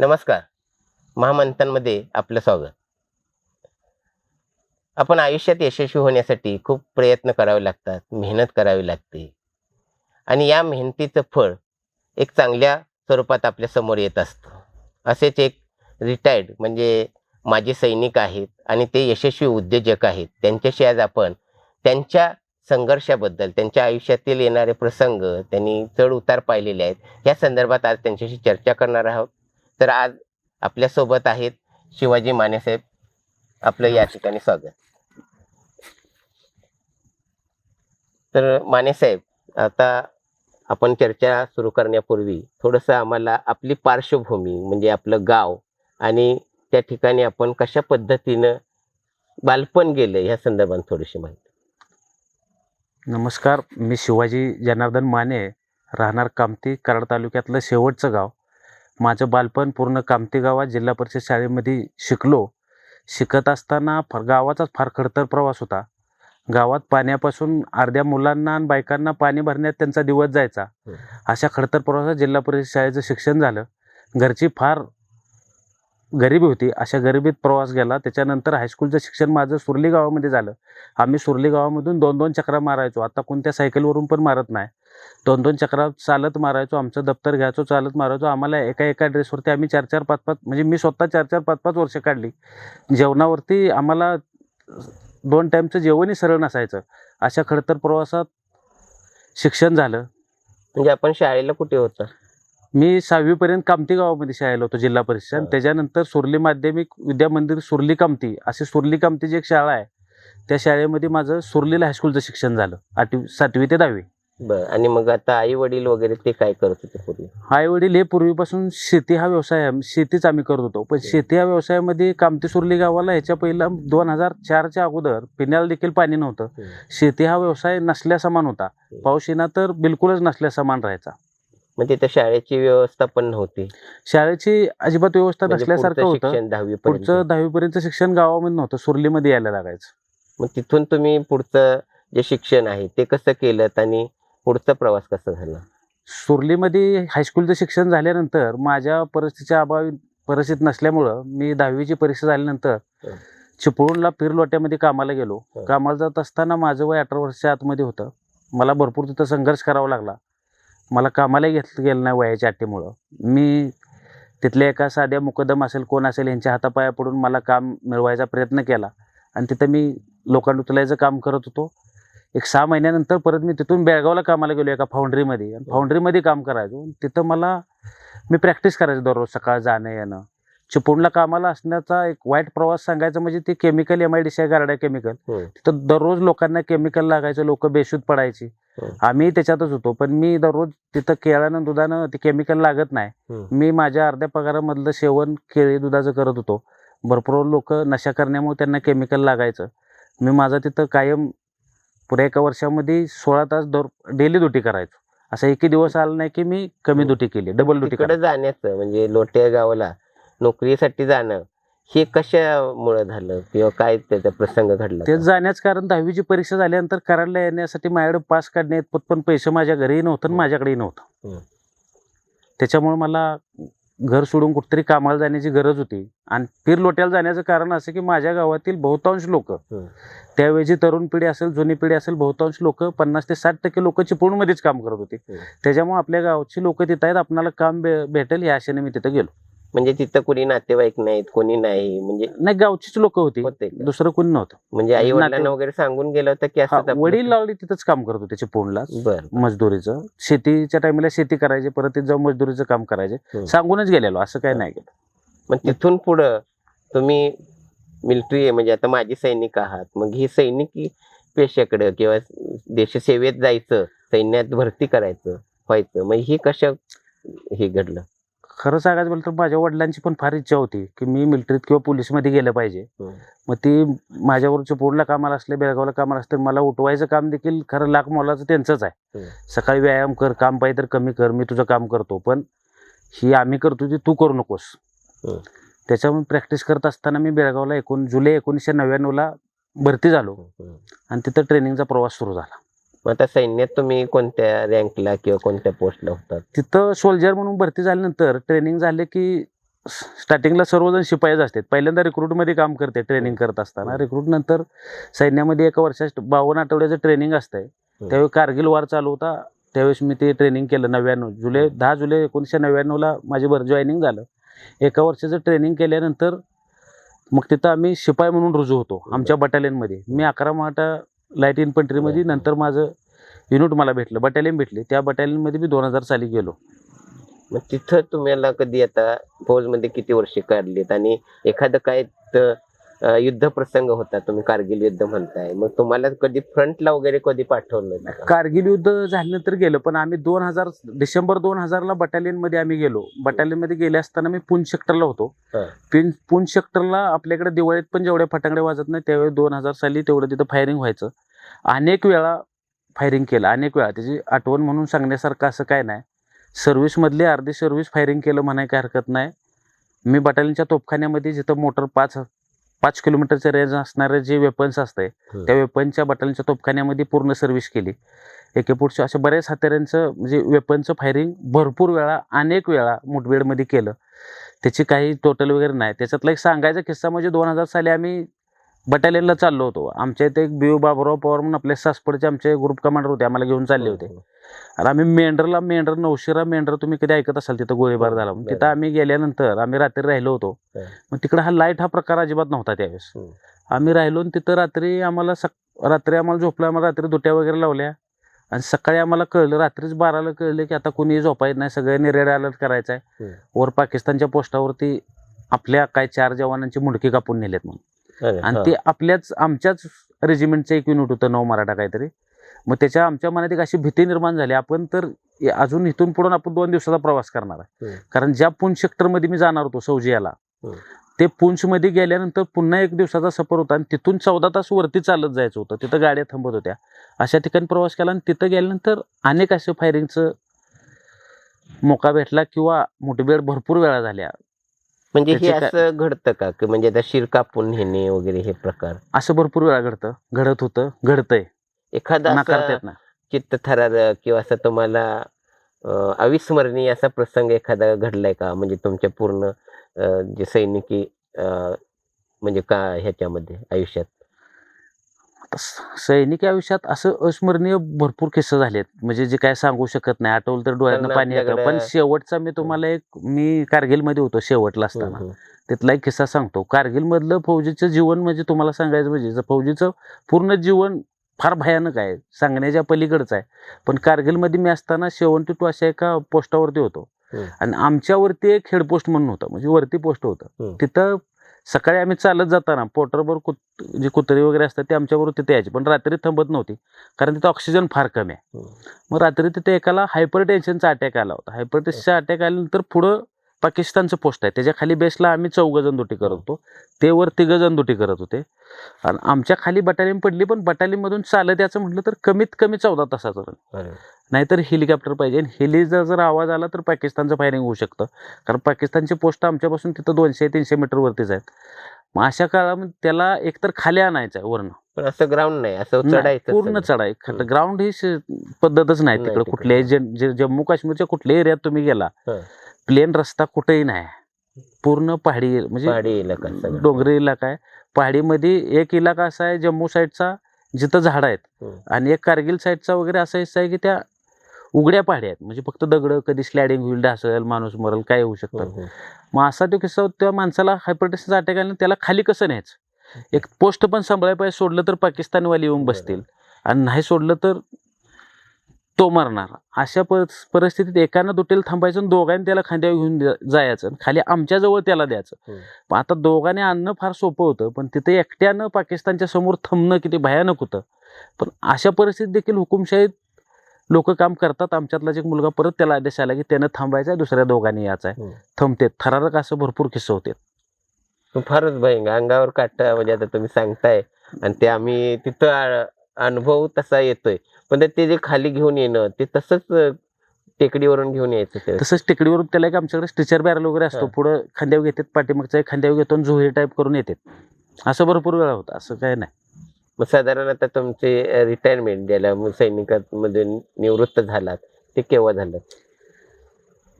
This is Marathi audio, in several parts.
नमस्कार. महामंथांमध्ये आपलं स्वागत. आपण आयुष्यात यशस्वी होण्यासाठी खूप प्रयत्न करावे लागतात मेहनत करावी लागते. आणि या मेहनतीचं फळ एक चांगल्या स्वरूपात आपल्यासमोर येत असतं. असेच एक रिटायर्ड म्हणजे माझे सैनिक आहेत आणि ते यशस्वी उद्योजक आहेत. त्यांच्याशी आज आपण त्यांच्या संघर्षाबद्दल त्यांच्या आयुष्यातील येणारे प्रसंग त्यांनी चढ उतार पाहिलेले आहेत या संदर्भात आज त्यांच्याशी चर्चा करणार आहोत. तर आज आपल्यासोबत आहेत शिवाजी मानेसाहेब आपलं या ठिकाणी स्वागत. तर मानेसाहेब आता आपण चर्चा सुरू करण्यापूर्वी थोडंसं आम्हाला आपली पार्श्वभूमी म्हणजे आपलं गाव आणि त्या ठिकाणी आपण कशा पद्धतीनं बालपण गेलं ह्या संदर्भात थोडीशी माहिती. नमस्कार मी शिवाजी जनार्दन माने राहणार कामती कराड तालुक्यातलं शेवटचं गाव. माझं बालपण पूर्ण कामती गावात जिल्हा परिषद शाळेमध्ये शिकलो. शिकत असताना फार गावाचाच फार खडतर प्रवास होता. गावात पाण्यापासून अर्ध्या मुलांना आणि बायकांना पाणी भरण्यात त्यांचा दिवस जायचा. अशा खडतर प्रवासात जिल्हा परिषद शाळेचं शिक्षण झालं. घरची फार गरिबी होती. अशा गरिबीत प्रवास गेला. त्याच्यानंतर हायस्कूलचं शिक्षण माझं सुरली गावामध्ये झालं. आम्ही सुरली गावामधून दोन दोन चक्रा मारायचो. आता कोणत्या सायकलवरून पण मारत नाही. दोन दोन चक्रा चालत मारायचो आमचं दप्तर घ्यायचो चालत मारायचो. आम्हाला एका एका ड्रेसवरती आम्ही चार चार पाच पाच म्हणजे मी स्वतः चार चार पाच पाच वर्ष काढली. जेवणावरती आम्हाला दोन टाईमचं जेवणही सरळ नसायचं. अशा खडतर प्रवासात शिक्षण झालं. म्हणजे आपण शाळेला कुठे होतं? मी सहावीपर्यंत कामती गावामध्ये शाळेला होतो जिल्हा परिषद. त्याच्यानंतर सुरली माध्यमिक विद्या मंदिर सुरली कामती. अशी सुरली कामतीची एक शाळा आहे. त्या शाळेमध्ये माझं सुरलीला हायस्कूलचं शिक्षण झालं आठवी सातवी ते दहावी. बर. आणि मग आता आई वडील वगैरे ते काय करत होते पूर्वी? आई वडील हे पूर्वीपासून शेती हा व्यवसाय आहे. शेतीच आम्ही करत होतो. पण शेती या व्यवसायामध्ये कामती सुरली गावाला ह्याच्या पहिला दोन हजार चारच्या अगोदर पिण्याला देखील पाणी नव्हतं. शेती हा व्यवसाय नसल्यासमान होता. पाऊस येणार तर बिलकुलच नसल्यासमान राहायचा. मग तिथं शाळेची व्यवस्था पण नव्हती? शाळेची अजिबात व्यवस्था म्हणजे नसल्यासारखं पुढचं होतं. शिक्षण दहावी पुढचं दहावीपर्यंत शिक्षण गावामध्ये नव्हतं. सुरलीमध्ये यायला लागायचं. मग तिथून तुम्ही पुढचं जे शिक्षण आहे ते कसं केलं आणि पुढचा प्रवास कसा झाला? सुरलीमध्ये हायस्कूलचं शिक्षण झाल्यानंतर माझ्या परिस्थितीच्या अभावी परिस्थिती नसल्यामुळं मी दहावीची परीक्षा झाल्यानंतर. चिपळूणला पिरलोट्यामध्ये कामाला गेलो. कामाला जात असताना माझं वय अठरा वर्षाच्या आतमध्ये होतं. मला भरपूर तिथं संघर्ष करावा लागला. मला कामाला घेतलं गेलं नाही वयाच्या अट्टीमुळं मी तिथल्या एका साध्या मुकदम असेल कोण असेल यांच्या हातापाया पडून मला काम मिळवायचा प्रयत्न केला. आणि तिथं मी लोखंड उचलायचं काम करत होतो. एक सहा महिन्यानंतर परत मी तिथून बेळगावला कामाला गेलो एका फाउंड्रीमध्ये आणि फाउंड्रीमध्ये काम करायचो. तिथं मला मी प्रॅक्टिस करायचो दररोज सकाळ जाणं येणं. चिपळूणला कामाला असण्याचा एक वाईट प्रवास सांगायचा म्हणजे ते chemical M I D C गारड्या chemical. तिथं दररोज लोकांना केमिकल लागायचं लोक बेशुद्ध पडायची. हम्म. आम्ही त्याच्यातच होतो. पण मी दररोज तिथं केळानं दुधानं ते केमिकल लागत नाही. हम्म. मी माझ्या अर्ध्या पगारामधलं सेवन केळी दुधाचं करत होतो. भरपूर लोक नशा करण्यामुळे त्यांना केमिकल लागायचं. मी माझा तिथं कायम पुढे एका वर्षामध्ये सोळा तास दर डेली ड्युटी करायचो असा एकही दिवस आला नाही की मी कमी. ड्युटी केली डबल ड्युटी तिकडे जाण्याचं म्हणजे लोट्या गावाला नोकरीसाठी जाणं हे कशामुळे झालं किंवा काय त्याचा प्रसंग घडला तेच जाण्याचं कारण दहावीची परीक्षा झाल्यानंतर कराडला येण्यासाठी माझ्याकडे पास काढणे इतपत पण पैसे माझ्या घरीही नव्हतं आणि. माझ्याकडेही नव्हतं. त्याच्यामुळे मला घर सोडून कुठेतरी कामाला जाण्याची गरज होती आणि पीर लोट्याला जाण्याचं कारण असं की माझ्या गावातील बहुतांश लोक. त्यावेळची तरुण पिढी असेल जुनी पिढी असेल बहुतांश लोक पन्नास ते साठ टक्के लोक चिपळूणमध्येच काम करत होते. त्याच्यामुळे आपल्या गावची लोक तिथं आहेत आपल्याला काम भेटेल या आशेने मी तिथं गेलो म्हणजे तिथं कोणी नातेवाईक नाहीत कोणी नाही म्हणजे नाही गावचीच लोक होती. होते. का? दुसरं कोणी नव्हतं. म्हणजे आई वडिलांना नाते- वगैरे सांगून गेलं होतं की हा, असं वडील लावली तिथंच काम करत होते चिपळूणला बर. मजदुरीचं. शेतीच्या टाइमला शेती करायची परत तिथं जाऊन मजदुरीचं काम करायचे. हम्म. सांगूनच गेलेलो असं काय नाही. केलं मग तिथून पुढं तुम्ही मिलिटरी म्हणजे आता माजी सैनिक आहात. मग ही सैनिकी पेशाकडे किंवा देशसेवेत जायचं सैन्यात भरती करायचं व्हायचं. मग ही कशा हे घडलं? खरं सांगायचं म्हटलं तर माझ्या वडिलांची पण फार इच्छा होती की मी मिलिटरीत किंवा पोलीसमध्ये गेलं पाहिजे. मग ती माझ्यावर चिपळूणला कामाला असले बेळगावला कामाला असले मला उठवायचं काम देखील खरं लाख मोलाचं त्यांचंच आहे. सकाळी व्यायाम कर काम पाहिजे तर कमी कर मी तुझं काम करतो. पण ही आम्ही करतो ती तू करू नकोस. त्याच्यामुळे प्रॅक्टिस करत असताना मी बेळगावला एकोण जुलै एकोणीसशे नव्याण्णवला भरती झालो. आणि तिथं ट्रेनिंगचा प्रवास सुरू झाला. मग आता सैन्यात तुम्ही कोणत्या रँकला किंवा कोणत्या पोस्टला होतात? तिथं सोल्जर म्हणून भरती झाल्यानंतर ट्रेनिंग झाले की स्टार्टिंगला सर्वजण शिपाईच असतात. पहिल्यांदा रिक्रूटमध्ये काम करते ट्रेनिंग करत असताना. रिक्रूट नंतर सैन्यामध्ये एका वर्षात बावन्न आठवड्याचं ट्रेनिंग असतंय. त्यावेळी कारगिल वार चालू होता. त्यावेळेस मी ते ट्रेनिंग केलं नव्याण्णव. जुलै दहा जुलै एकोणीसशे नव्याण्णवला माझी बर जॉईनिंग झालं. एका वर्षाचं ट्रेनिंग केल्यानंतर मग तिथं आम्ही शिपाई म्हणून रुजू होतो आमच्या बटालियनमध्ये मी अकरा माटा लाइट इन्फंट्रीमध्ये नंतर माझं युनिट मला भेटलं बटालियन भेटली. त्या बटालियनमध्ये मी दोन हजार साली गेलो. मग तिथं तुम्हाला कधी आता फौजमध्ये किती वर्षे काढलीत? आणि एखादं काय त- अं, युद्ध प्रसंग होता. तुम्ही कारगिल युद्ध म्हणताय. मग तुम्हाला कधी फ्रंटला वगैरे कधी पाठवलं? कारगिल युद्ध झाल्यानंतर गेलो पण आम्ही दोन हजार डिसेंबर दोन हजारला बटालियनमध्ये आम्ही गेलो. बटालियनमध्ये गेले असताना मी पुंछ सेक्टरला होतो. पिन पुंछ सेक्टरला आपल्याकडे दिवाळीत पण जेवढे फटाकडे वाजत नाही त्यावेळी दोन हजार साली तेवढं तिथं फायरिंग व्हायचं. अनेक वेळा फायरिंग केलं. अनेक वेळा. त्याची आठवण म्हणून सांगण्यासारखं असं काय नाही. सर्व्हिसमधली अर्धी सर्व्हिस फायरिंग केलं म्हणाय काय हरकत नाही. मी बटालियनच्या तोफखान्यामध्ये जिथं मोटर पाच पाच किलोमीटरचे रेंज असणारे जे वेपन्स असते. त्या वेपनच्या बटालियनच्या तोफखान्यामध्ये पूर्ण सर्व्हिस केली. एके पुढच्या अशा बऱ्याच हत्यारांचं म्हणजे वेपनचं फायरिंग भरपूर वेळा अनेक वेळा मुठभेडमध्ये केलं. त्याची काही टोटल वगैरे नाही. त्याच्यातला एक सांगायचा किस्सा म्हणजे दोन हजार साली आम्ही बटालियनला चाललो होतो आमच्या इथे एक बिओ बाबुराव पवार म्हणून आपले सासपडचे आमचे ग्रुप कमांडर होते आम्हाला घेऊन चालले होते आणि आम्ही मेंढरला मेंढर नवशिरा मेंढर तुम्ही कधी ऐकत असाल तिथं गोळीबार झाला म्हणून. तिथं बरं. आम्ही गेल्यानंतर आम्ही रात्री राहिलो होतो हं. मग तिकडे हा लाइट हा प्रकार अजिबात नव्हता त्यावेळेस हं. आम्ही राहिलो तिथं रात्री आम्हाला सक रात्री आम्हाला झोपलं आम्हाला रात्री दुट्या वगैरे लावल्या आणि सकाळी आम्हाला कळलं रात्रीच बाराला कळलं की आता कुणी झोपायचं नाही सगळ्यांनी रेड अलर्ट करायचा आहे हं. वर पाकिस्तानच्या पोस्टावरती आपल्या काय चार जवानांची मुंडकी कापून नेलेत म्हणून आणि. ते आपल्याच आमच्याच रेजिमेंटचं एक युनिट होतं नऊ मराठा काहीतरी मग त्याच्या आमच्या मनात एक अशी भीती निर्माण झाली आपण तर अजून इथून पुढून आपण दोन दिवसाचा प्रवास करणार आहे. कारण ज्या पुंछ सेक्टरमध्ये मी जाणार होतो सौजियाला. ते पुंछमध्ये गेल्यानंतर पुन्हा एक दिवसाचा सफर होता आणि तिथून चौदा तास वरती चालत जायचं होतं तिथं गाड्या थांबत होत्या अशा ठिकाणी प्रवास केला आणि तिथं गेल्यानंतर अनेक असे फायरिंगचं मोका भेटला किंवा मुठभेड भरपूर वेळा झाल्या म्हणजे हे त्याची काय- असं घडतं का? की म्हणजे आता शिर कापून नेणे वगैरे हे प्रकार? असं भरपूर वेळा घडतं. घडत होतं घडतंय. एखादा नाकारता असा येत नाही चित्त थरार किंवा असं तुम्हाला अं, अविस्मरणीय असा प्रसंग एखादा घडलाय का? म्हणजे तुमच्या पूर्ण अं, जे सैनिकी अं, म्हणजे का ह्याच्यामध्ये आयुष्यात? सैनिक आयुष्यात असं अस्मरणीय भरपूर किस्से झालेत. म्हणजे जे काय सांगू शकत नाही. आठवलं तर डोळ्यानं पण येतं. पण शेवटचा मी तुम्हाला एक मी कारगिलमध्ये होतो शेवटला असताना. तिथला एक किस्सा सांगतो. कारगिलमधलं फौजीचं जीवन म्हणजे तुम्हाला सांगायचं म्हणजे फौजीचं पूर्ण जीवन फार भयानक आहे. सांगण्याच्या पलीकडचं आहे. पण कारगिलमध्ये मी असताना सेवन्टी टू अशा एका पोस्टावरती होतो. आणि आमच्यावरती एक हेड पोस्ट म्हणून होतं. म्हणजे वरती पोस्ट होतं. तिथं सकाळी आम्ही चालत जाताना पोटरवर कुत जे कुत्री वगैरे असतात ते आमच्याबरोबर तिथे यायचे. पण रात्री थांबत नव्हती. कारण तिथं ऑक्सिजन फार कमी आहे. हम्म. मग रात्री तिथे एकाला हायपर टेन्शनचा अटॅक आला होता. हायपर टेन्शनचा अटॅक आल्यानंतर पुढं पाकिस्तानचं पोस्ट आहे. त्याच्याखाली बेसला आम्ही चौघ जण दुटी करत होतो. ते वर तिघ जण दुटी करत होते. आणि आमच्या खाली बटालियन पडली पण बटालियनमधून चालत याचं म्हटलं तर कमीत कमी चौदा तासाचं. अरे, नाहीतर हेलिकॉप्टर पाहिजे. आणि हेलीचा जर आवाज आला तर पाकिस्तानचं फायरिंग होऊ शकतं. कारण पाकिस्तानचे पोस्ट आमच्यापासून तिथं दोनशे तीनशे मीटरवरतीच आहेत. मग अशा काळामध्ये त्याला एकतर खाली आणायचं आहे वरनं. पण असं ग्राउंड नाही. असं चढायचं पूर्ण हम्म. ग्राउंड ही. पद्धतच नाही तिकडे. कुठल्याही जम्मू काश्मीरच्या कुठल्याही एरियात तुम्ही गेला. प्लेन रस्ता कुठेही नाही पूर्ण पहाडी म्हणजे पहाडी इलाका सगळं. डोंगरी इलाका आहे पहाडीमध्ये एक इलाका असा आहे जम्मू साईडचा जिथं झाडं आहेत हम्म. आणि एक कारगिल साईडचा वगैरे असा हिस्सा आहे की त्या उघड्या पहाडी आहेत म्हणजे फक्त दगड कधी स्लायडिंग होईल ढासळेल माणूस मरल काय होऊ शकतं हम्म, हम्म. मग असा तो किस्सा होता, त्या माणसाला हायपरटेन्शनचा अटॅक आला त्याला खाली कसं न्यायचं एक पोस्ट पण सांभाळायला पाहिजे सोडलं तर पाकिस्तानवाली येऊन. बसतील आणि नाही सोडलं तर तो मरणार. अशा परिस- परिस्थितीत एकानं दुटेल थांबायचं दोघांनी त्याला खांद्यावर घेऊन जायचं खाली आमच्याजवळ त्याला द्यायचं. पण आता दोघांनी आणणं फार सोपं होतं पण तिथे एकट्यानं पाकिस्तानच्या समोर थांबणं किती भयानक होतं. पण अशा परिस्थितीत देखील हुकुमशाहीत लोक काम करतात. आमच्यातलाच एक मुलगा परत त्याला आदेश आला की त्यानं थांबायचं दुसऱ्या दोघांनी यायचं आहे. थांबते थरारक असं भरपूर किस्से होते. फारच भयंकर. अंगावर काटा म्हणजे आता तुम्ही सांगताय. आणि ते आम्ही तिथं अनुभव तसा येतोय. पण ते जे खाली घेऊन येणं ते तसंच टेकडीवरून घेऊन यायचं ते. तसंच टेकडीवरून त्याला एक आमच्याकडे स्टिचर बॅरल वगैरे असतो. पुढं खांद्यावर घेतात पाठीमागचा एक खांद्यावर घेतो आणि झोही टाईप करून येतात. असं भरपूर वेळा होतं. असं काय नाही. मग साधारण आता तुमचे रिटायरमेंट ज्याला मग सैनिकांमधून निवृत्त झालात ते केव्हा झालं?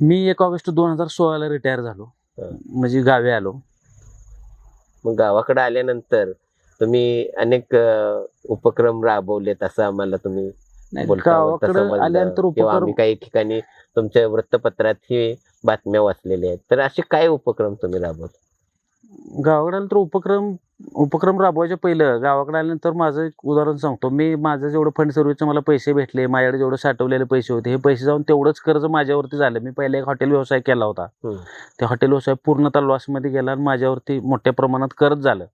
मी एक ऑगस्ट दोन हजार सोळाला रिटायर झालो. म्हणजे गावी आलो. मग गावाकडे आल्यानंतर तुम्ही अनेक उपक्रम राबवलेत असं आम्हाला तुम्ही. आल्यानंतर आम्ही काही ठिकाणी तुमच्या वृत्तपत्रात ही बातम्या वाचलेल्या आहेत. तर असे काय उपक्रम तुम्ही राबवत? गावाकडे आल्यानंतर उपक्रम उपक्रम राबवायच्या पहिलं गावाकडे आल्यानंतर माझं एक उदाहरण सांगतो. मी माझं जेवढं फंड सर्व्हिसचे मला पैसे भेटले माझ्याकडे जेवढे साठवलेले पैसे होते हे पैसे जाऊन तेवढंच कर्ज माझ्यावरती झालं. मी पहिला एक हॉटेल व्यवसाय केला होता. ते हॉटेल व्यवसाय पूर्णतः लॉसमध्ये गेला आणि माझ्यावरती मोठ्या प्रमाणात कर्ज झालं.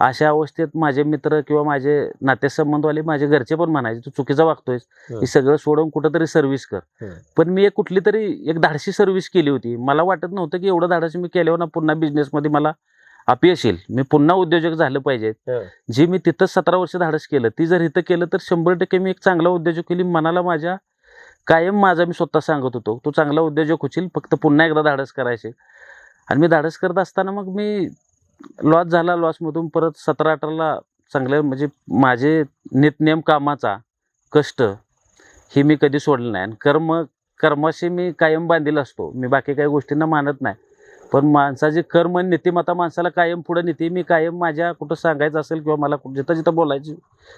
अशा अवस्थेत माझे मित्र किंवा माझे नातेसंबंधवाले माझे घरचे पण म्हणायचे तू चुकीचा वागतोयस. हे. सगळं सोडून कुठंतरी सर्व्हिस कर. पण मी एक कुठली तरी एक धाडशी सर्व्हिस केली होती. मला वाटत नव्हतं की एवढं धाडस मी केल्यावर ना पुन्हा बिझनेसमध्ये मला अपयश येईल. मी पुन्हा उद्योजक झालं पाहिजे. जे मी तिथं सतरा वर्ष धाडस केलं ती जर इथं केलं तर शंभर टक्के मी एक चांगला उद्योजक केली मनाला माझ्या कायम माझा मी स्वतः सांगत होतो तू चांगला उद्योजक होशील फक्त पुन्हा एकदा धाडस करायचे. आणि मी धाडस करत असताना मग मी लॉस झाला लॉसमधून परत सतरा अठराला चांगलं म्हणजे माझे नितनेम कामाचा कष्ट हे मी कधी सोडलं नाही. आणि कर्म कर्माशी मी कायम बांधील असतो. मी बाकी काही गोष्टींना मानत नाही. पण माणसाची कर्म आणि नीतिमत्ता माणसाला कायम पुढे नीती मी कायम माझ्या कुठं सांगायचं असेल किंवा मला कुठं- जिथं जिथं बोलायची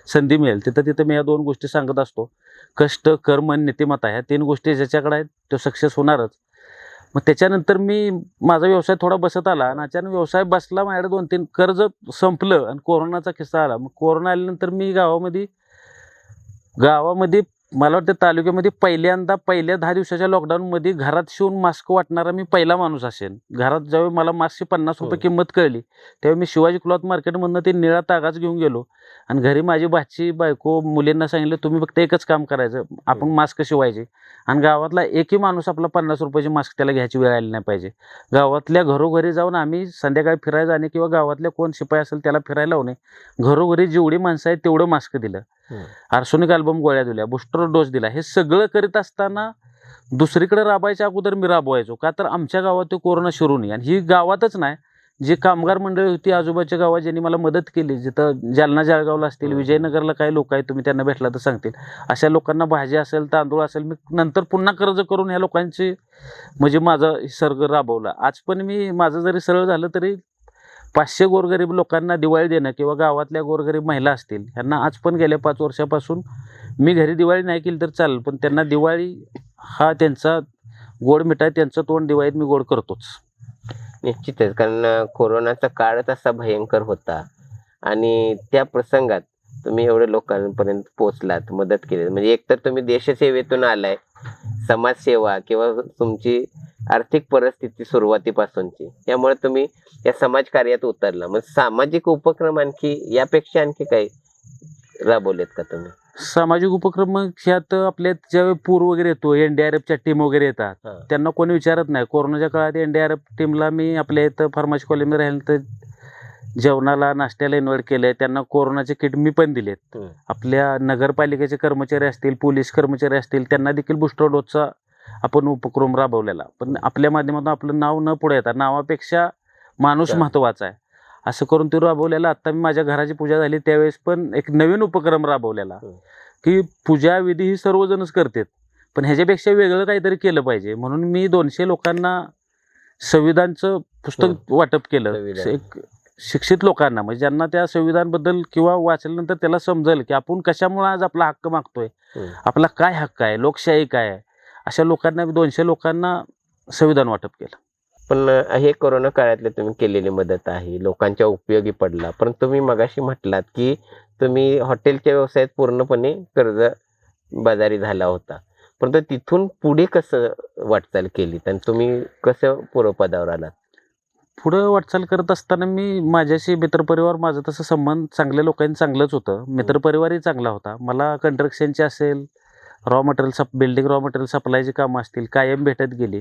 संधी मिळेल तिथं तिथं मी या दोन गोष्टी सांगत असतो. कष्ट कर्म आणि नीतिमत्ता ह्या तीन गोष्टी ज्याच्याकडे आहेत तो सक्सेस होणारच. मग त्याच्यानंतर मी माझा व्यवसाय थोडा बसत आला आणि अचानक व्यवसाय बसला माझ्याकडे दोन तीन कर्ज संपलं आणि कोरोनाचा किस्सा आला. मग कोरोना आल्यानंतर मी गावामध्ये गावामध्ये मला वाटतं तालुक्यामध्ये पहिल्यांदा पहिल्या दहा दिवसाच्या लॉकडाऊनमध्ये घरात शिवून मास्क वाटणारा मी पहिला माणूस असेल घरात ज्यावेळी मला मास्कची पन्नास रुपये हो. किंमत कळली त्यावेळी मी शिवाजी क्लॉथ मार्केटमधनं ते निळा तागाच घेऊन गेलो. आणि घरी माझी भाची बायको मुलींना सांगितलं तुम्ही फक्त एकच काम करायचं आपण मास्क शिवायचे. आणि गावातला एकही माणूस आपला पन्नास रुपयाची मास्क त्याला घ्यायची वेळ आली नाही पाहिजे. गावातल्या घरोघरी जाऊन आम्ही संध्याकाळी फिरायला जाणे किंवा गावातल्या कोण शिपाई असेल त्याला फिरायला लावणे घरोघरी जेवढी माणसं आहेत तेवढं मास्क दिलं. आर्सोनिक अल्बम गोळ्या दिल्या बुस्टर डोस दिला. हे सगळं करीत असताना दुसरीकडे राबायच्या अगोदर मी राबवायचो. का तर आमच्या गावात ते कोरोना शिरू नये. आणि ही गावातच नाही जी कामगार मंडळी होती आजूबाजूच्या गावात ज्यांनी मला मदत केली जिथं जालना जळगावला असतील. विजयनगरला काही लोक आहेत तुम्ही त्यांना भेटला तर सांगतील. अशा लोकांना भाजी असेल तांदूळ असेल मी नंतर पुन्हा कर्ज करून ह्या लोकांची म्हणजे माझा सर्ग राबवला. आज पण मी माझं जरी सरळ झालं तरी पाचशे गोरगरीब लोकांना दिवाळी देणं किंवा गावातल्या गोरगरीब महिला असतील ह्यांना आज पण गेल्या पाच वर्षापासून मी घरी दिवाळी नाही केली तर चालेल पण त्यांना दिवाळी हा त्यांचा गोड मिठाई त्यांचं तोंड दिवाळीत मी गोड करतोच. निश्चितच कारण कोरोनाचा काळच असा भयंकर होता. आणि त्या प्रसंगात तुम्ही एवढ्या लोकांपर्यंत पोहोचलात मदत केली म्हणजे एकतर तुम्ही देशसेवेतून आलाय समाजसेवा किंवा तुमची आर्थिक परिस्थिती सुरुवातीपासूनची. त्यामुळे तुम्ही या समाजकार्यात उतरला. मग सामाजिक उपक्रम आणखी यापेक्षा आणखी काही राबवलेत का तुम्ही? सामाजिक उपक्रम ह्यात आपल्या ज्यावेळी पूर वगैरे येतो एन डी आर एफच्या टीम वगैरे येतात. त्यांना कोणी विचारत नाही. कोरोनाच्या काळात एन डी आर एफ टीमला मी आपल्या इथं फार्मसी कॉलेजमध्ये राहिलं तर जेवणाला नाश्त्याला इन्व्हाइट केलंय. त्यांना कोरोनाचे किट मी पण दिलेत. आपल्या नगरपालिकेचे कर्मचारी असतील पोलीस कर्मचारी असतील त्यांना देखील बुस्टर डोसचा आपण उपक्रम राबवलेला. पण आपल्या माध्यमातून आपलं नाव न पुढे येतात नावापेक्षा माणूस. महत्त्वाचा आहे. असं करून ते राबवलेला. आता मी माझ्या घराची पूजा झाली त्यावेळेस पण एक नवीन उपक्रम राबवलेला. हम्म. की पूजा विधी ही सर्वजणच करतात. पण ह्याच्यापेक्षा वेगळं काहीतरी केलं पाहिजे. म्हणून मी दोनशे लोकांना संविधानचं पुस्तक वाटप केलं. एक शिक्षित लोकांना. म्हणजे ज्यांना त्या संविधानबद्दल किंवा वाचल्यानंतर त्याला समजेल की आपण कशामुळे आज आपला हक्क मागतोय. आपला काय हक्क आहे? लोकशाही काय आहे? अशा लोकांना दोनशे लोकांना संविधान वाटप केलं. पण हे कोरोना काळातले तुम्ही केलेली मदत आहे लोकांच्या उपयोगी पडला. पण तुम्ही मगाशी म्हटलात की तुम्ही हॉटेलच्या व्यवसायात पूर्णपणे कर्ज बाजारी झाला होता. परंतु तिथून पुढे कसं वाटचाल केली? आणि तुम्ही कसं पूर्वपदावर आलात? पुढं वाटचाल करत असताना मी माझ्याशी मित्रपरिवार माझं तसं संबंध चांगल्या लोकांनी चांगलंच होतं. मित्रपरिवारही चांगला होता. मला कंस्ट्रक्शनचे असेल रॉ मटेरियल सप बिल्डिंग रॉ मटेरियल सप्लायची कामं असतील कायम भेटत गेली.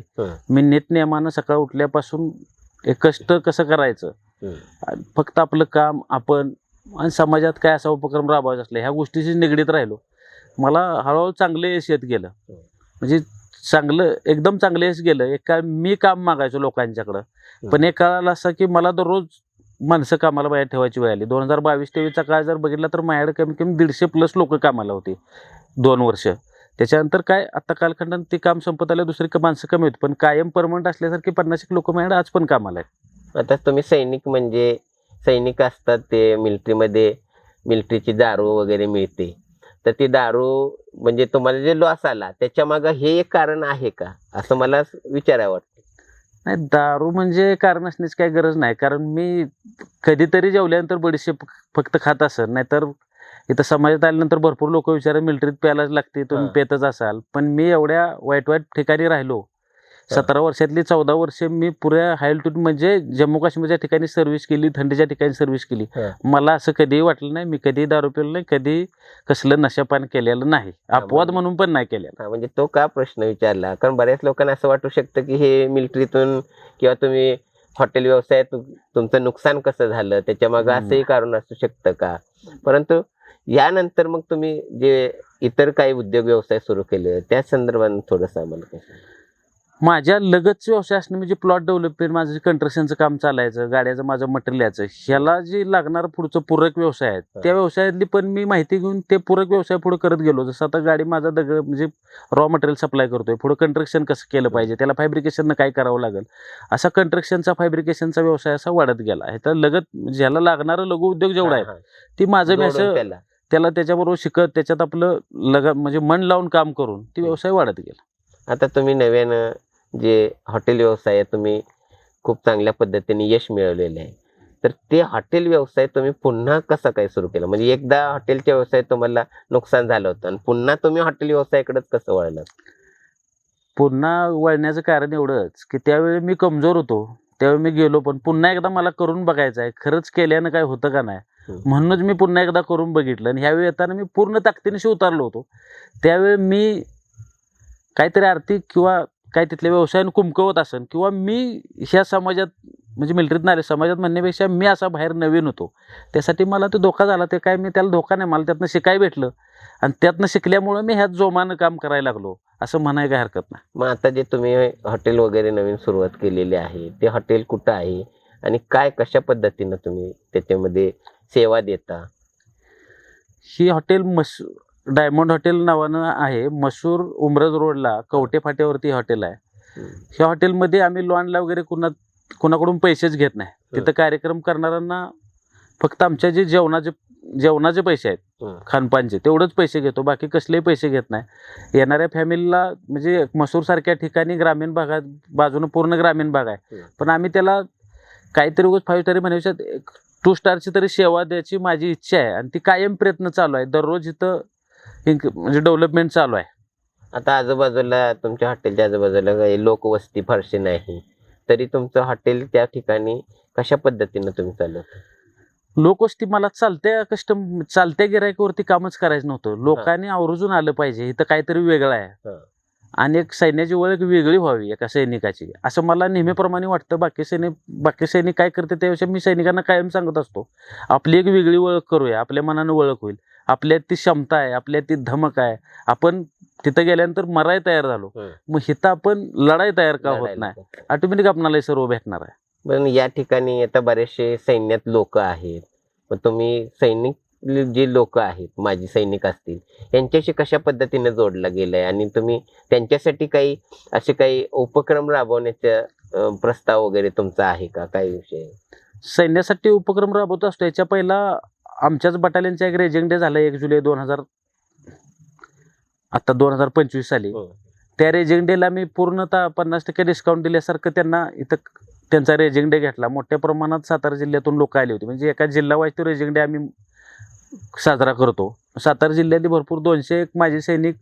मी नियमानं सकाळ उठल्यापासून एक कष्ट कसं करायचं? फक्त आपलं काम आपण आणि समाजात काय असा उपक्रम राबवायचा असले ह्या गोष्टीशी निगडीत राहिलो. मला हळूहळू चांगलं यश येत गेलं. म्हणजे चांगलं एकदम चांगलं यश गेलं. एक काळ मी काम मागायचो लोकांच्याकडं. पण एक काळाला असं की मला दररोज माणसं कामाला बाहेर ठेवायची वेळ आली. दोन हजार बावीस तेवीसचा काळ जर बघितला तर माझ्याकडे कमी कमी दीडशे प्लस लोक कामाला होती. दोन वर्ष. त्याच्यानंतर काय? आता कालखंडात ते काम संपत आलं दुसरी क- माणसं कमी होती. पण कायम परमनंट असल्यासारखी पन्नास एक लोक माझ्याकडे आज पण कामाला आहेत. आता तुम्ही सैनिक म्हणजे सैनिक असतात ते मिलिटरीमध्ये मिलिटरीची दारू वगैरे मिळते. तर ती दारू म्हणजे तुम्हाला जे लॉस आला त्याच्या मागं हे एक कारण आहे का? असं मला विचारावं वाटतं. नाही दारू म्हणजे कारण असण्याची काही गरज नाही. कारण मी कधीतरी जेवल्यानंतर बडीशेप फक्त खात असेल नाहीतर इथं समाजात आल्यानंतर भरपूर लोक विचार मिलिटरीत प्यायलाच लागते तुम्ही. पेतच असाल पण मी एवढ्या वाईट वाईट ठिकाणी राहिलो सतरा वर्षातली चौदा वर्षे मी पुऱ्या हायल्टूड म्हणजे जम्मू काश्मीरच्या ठिकाणी सर्व्हिस केली थंडीच्या ठिकाणी सर्व्हिस केली. मला असं कधीही वाटलं नाही मी कधीही दारू पिलो नाही कधी कसलं नशापान केलेलं नाही अपवाद बरोबर. म्हणून पण नाही केलेलं म्हणजे तो का प्रश्न विचारला कारण बऱ्याच लोकांना असं वाटू शकतं की हे मिलिटरीतून किंवा तुम्ही हॉटेल व्यवसायात तुमचं नुकसान कसं झालं त्याच्या मागं. असंही कारण असू शकतं का परंतु यानंतर मग तुम्ही जे इतर काही उद्योग व्यवसाय सुरू केले त्या संदर्भात थोडंसं आम्हाला. माझ्या लगतच व्यवसाय असणं म्हणजे प्लॉट डेव्हलपमेंट माझं कंस्ट्रक्शनचं काम चालायचं गाड्याचं माझं मटेरियल याचं ह्याला जे लागणार पुढचं पूरक व्यवसाय आहेत हा. त्या व्यवसायातली पण मी माहिती घेऊन ते पूरक व्यवसाय पुढे करत गेलो जसं आता गाडी माझा दगड म्हणजे रॉ मटेरियल सप्लाय करतोय पुढे कंस्ट्रक्शन कसं केलं पाहिजे त्याला फायब्रिकेशननं काय करावं लागेल असा कंस्ट्रक्शनचा फायब्रिकेशनचा व्यवसाय असा वाढत गेला ह्याचा लगत ज्याला लागणारं लघु उद्योग जेवढा आहे. ती माझं मी असं त्याला. त्याच्याबरोबर शिकत त्याच्यात आपलं लग म्हणजे मन लावून काम करून ती व्यवसाय वाढत गेला आता तुम्ही नव्यानं जे हॉटेल व्यवसाय आहे तुम्ही खूप चांगल्या पद्धतीने यश मिळवलेलं आहे तर ते हॉटेल व्यवसाय तुम्ही पुन्हा कसा काय सुरू केला म्हणजे एकदा हॉटेलच्या व्यवसायात तुम्हाला नुकसान झालं होतं आणि पुन्हा तुम्ही हॉटेल व्यवसायाकडेच कसं वळलात पुन्हा वळण्याचं कारण एवढंच की त्यावेळी मी कमजोर होतो त्यावेळी मी गेलो पण पुन्हा एकदा मला करून बघायचं आहे खरंच केल्यानं काय होतं का नाही. म्हणूनच मी पुन्हा एकदा करून बघितलं. आणि ह्यावेळी येताना मी पूर्ण ताकदीनिशी उतारलो होतो. त्यावेळी मी काहीतरी आर्थिक किंवा काय तिथल्या व्यवसायानं कुमकवत असेल किंवा मी ह्या समाजात म्हणजे मिलिटरीत आले समाजात म्हणण्यापेक्षा मी असा बाहेर नवीन होतो. त्यासाठी मला तो धोका झाला ते काय मी त्याला धोका नाही मला त्यातनं शिकाय भेटलं. आणि त्यातनं शिकल्यामुळं मी ह्यात जोमानं काम करायला लागलो असं म्हणाय काय हरकत नाही. मग आता जे तुम्ही हॉटेल वगैरे नवीन सुरुवात केलेली आहे ते हॉटेल कुठं आहे? आणि काय कशा पद्धतीनं तुम्ही त्याच्यामध्ये सेवा देता. ही हॉटेल मस डायमंड हॉटेल नावानं आहे. मसूर उमरज रोडला कवटे फाट्यावरती हॉटेल आहे. ह्या हॉटेलमध्ये आम्ही लॉनला वगैरे कुणा कुणाकडून पैसेच घेत नाही. तिथं कार्यक्रम करणाऱ्यांना फक्त आमच्या जे जेवणाचे जेवणाचे पैसे आहेत. खानपानचे तेवढंच पैसे घेतो. बाकी कसलेही पैसे घेत नाही. येणाऱ्या फॅमिलीला म्हणजे मसूर सारख्या ठिकाणी ग्रामीण भागात बाजूनं पूर्ण ग्रामीण भाग आहे. पण आम्ही त्याला काहीतरी उगाच फाईव्ह तरी म्हणायच्या टू स्टारची तरी सेवा द्यायची माझी इच्छा आहे. आणि ती कायम प्रयत्न चालू आहे. दररोज इथं म्हणजे डेव्हलपमेंट चालू आहे. आता आजूबाजूला तुमच्या हॉटेलच्या आजूबाजूला काही लोकवस्ती फारशी नाही. तरी तुमचं हॉटेल त्या ठिकाणी कशा पद्धतीनं तुम्ही चालवता? लोकवस्ती मला चालत्या कस्टम चालत्या गिरायकावरती कामच करायचं नव्हतं. लोकांनी आवर्जून आलं पाहिजे. इथं काहीतरी वेगळं आहे. आणि एक सैन्याची ओळख वेगळी व्हावी एका सैनिकाची. असं मला नेहमीप्रमाणे वाटतं. बाकी सैनिक बाकी सैनिक काय करते त्याविषयी मी सैनिकांना कायम सांगत असतो. आपली एक वेगळी ओळख करूया. आपल्या मनानं ओळख होईल. आपल्यात ती क्षमता आहे. आपल्यात ती धमक आहे. आपण तिथं गेल्यानंतर मराय तयार झालो. मग हिथं आपण लढाई तयार का होत. नाही? ऑटोमॅटिक आपणाला सर्व भेटणार आहे. पण या ठिकाणी आता बरेचसे सैन्यात लोक आहेत. मग तुम्ही सैनिक जे लोक आहेत माजी सैनिक असतील यांच्याशी कशा पद्धतीने जोडला गेलाय? आणि तुम्ही त्यांच्यासाठी काही असे काही उपक्रम राबवण्याचा प्रस्ताव वगैरे तुमचा आहे का? काय विषय? सैन्यासाठी उपक्रम राबवत असतो. याच्या पहिला आमच्याच बटालियनचा एक रेजिंग डे झाला एक जुलै दोन हजार आता दोन हजार पंचवीस साली. हम्म. त्या रेजिंग डेला मी पूर्णतः पन्नास टक्के डिस्काउंट दिल्यासारखं त्यांना इथं त्यांचा रेजिंग डे घेतला. मोठ्या प्रमाणात सातारा जिल्ह्यातून लोक आले होते. म्हणजे एका जिल्हा वाईज तो रेजिंग डे आम्ही साजरा करतो. सातारा जिल्ह्यातले भरपूर दोनशे एक माझे सैनिक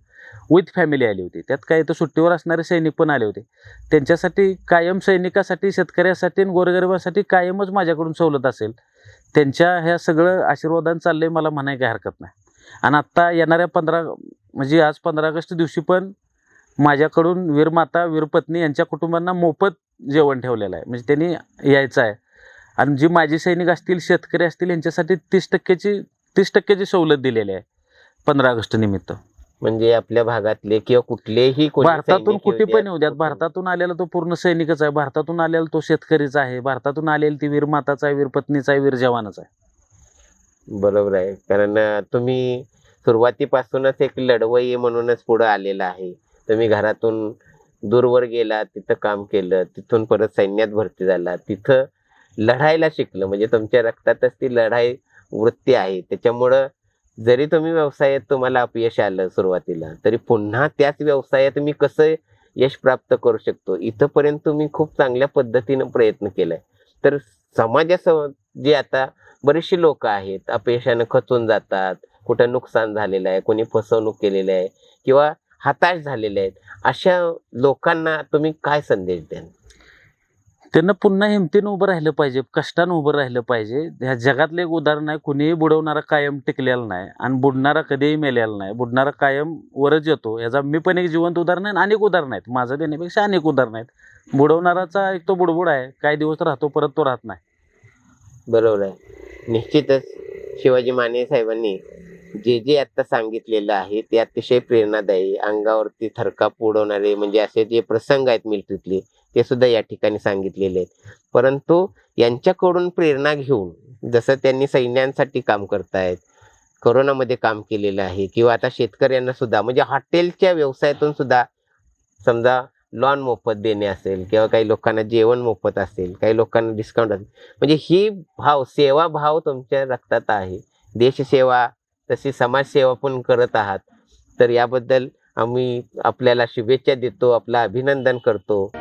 विथ फॅमिली आली होती. त्यात काही तर सुट्टीवर असणारे सैनिक पण आले होते. त्यांच्यासाठी कायम सैनिकासाठी शेतकऱ्यासाठी आणि गोरगरिबासाठी कायमच माझ्याकडून सवलत असेल. त्यांच्या ह्या सगळं आशीर्वादन चाललं आहे मला म्हणाय काही हरकत नाही. आणि आत्ता येणाऱ्या पंधरा म्हणजे आज पंधरा ऑगस्ट दिवशी पण माझ्याकडून वीरमाता वीरपत्नी यांच्या कुटुंबांना मोफत जेवण ठेवलेलं आहे. म्हणजे त्यांनी यायचं आहे. आणि जी माझी सैनिक असतील शेतकरी असतील यांच्यासाठी तीस टक्क्याची तीस टक्क्याची सवलत दिलेली आहे पंधरा ऑगस्ट निमित्त. म्हणजे आपल्या भागातले किंवा कुठलेही कोणी भारतातून सैनिक कुठे येऊ पण येऊ द्यात. भारतातून आलेला तो पूर्ण सैनिकच आहे. भारतातून आलेला तो शेतकरीच आहे. भारतातून आलेली ती वीरमाताचा आहे वीरपत्नीचा आहे वीर जवानच आहे. बरोबर आहे. कारण अं, तुम्ही सुरुवातीपासूनच एक लढवई म्हणूनच पुढं आलेला आहे. तुम्ही घरातून दूरवर गेला तिथं काम केलं तिथून परत सैन्यात भरती झाला तिथं लढायला शिकलं. म्हणजे तुमच्या रक्तातच ती लढाई वृत्ती आहे. त्याच्यामुळं जरी तुम्ही व्यवसायात तुम्हाला अपयश आलं सुरुवातीला तरी पुन्हा त्याच व्यवसायात मी कसं यश प्राप्त करू शकतो? इथंपर्यंत तुम्ही खूप चांगल्या पद्धतीनं प्रयत्न केलाय. तर समाजासमोर जे आता बरेचसे लोक आहेत अपयशानं खचून जातात कुठं नुकसान झालेलं आहे कोणी फसवणूक केलेली आहे किंवा हताश झालेले आहेत अशा लोकांना तुम्ही काय संदेश द्याल? त्यांना पुन्हा हिमतीनं उभं राहिलं पाहिजे कष्टानं उभं राहिलं पाहिजे. ह्या जगातलं एक उदाहरण आहे कुणीही बुडवणारा कायम टिकलेला नाही आणि बुडणारा कधीही मेलेला नाही. बुडणारा कायम वरच येतो. याचा मी पण एक जिवंत उदाहरण आहे आणि अनेक उदाहरणं आहेत. माझं देण्यापेक्षा अनेक उदाहरणं आहेत. बुडवणाराचा एक तो बुडबुड आहे. काही दिवस राहतो परत तो राहत नाही. बरोबर आहे. निश्चितच. शिवाजी माने साहेबांनी जे जे आता सांगितलेलं आहे ते अतिशय प्रेरणादायी अंगावरती थरकाप उडवणारे म्हणजे असे जे प्रसंग आहेत मिलिटरीतले ते सुद्धा या ठिकाणी सांगितलेले आहेत. परंतु यांच्याकडून प्रेरणा घेऊन जसं त्यांनी सैन्यांसाठी काम करतायत कोरोनामध्ये काम केलेलं आहे किंवा आता शेतकऱ्यांना सुद्धा म्हणजे हॉटेलच्या व्यवसायातून सुद्धा समजा लॉन मोफत देणे असेल किंवा काही लोकांना जेवण मोफत असेल काही लोकांना डिस्काउंट असेल म्हणजे ही भाव सेवा भाव तुमच्या रक्तात आहे. देशसेवा तशी समाजसेवा पण करत आहात. तर याबद्दल आम्ही आपल्याला शुभेच्छा देतो आपला अभिनंदन करतो.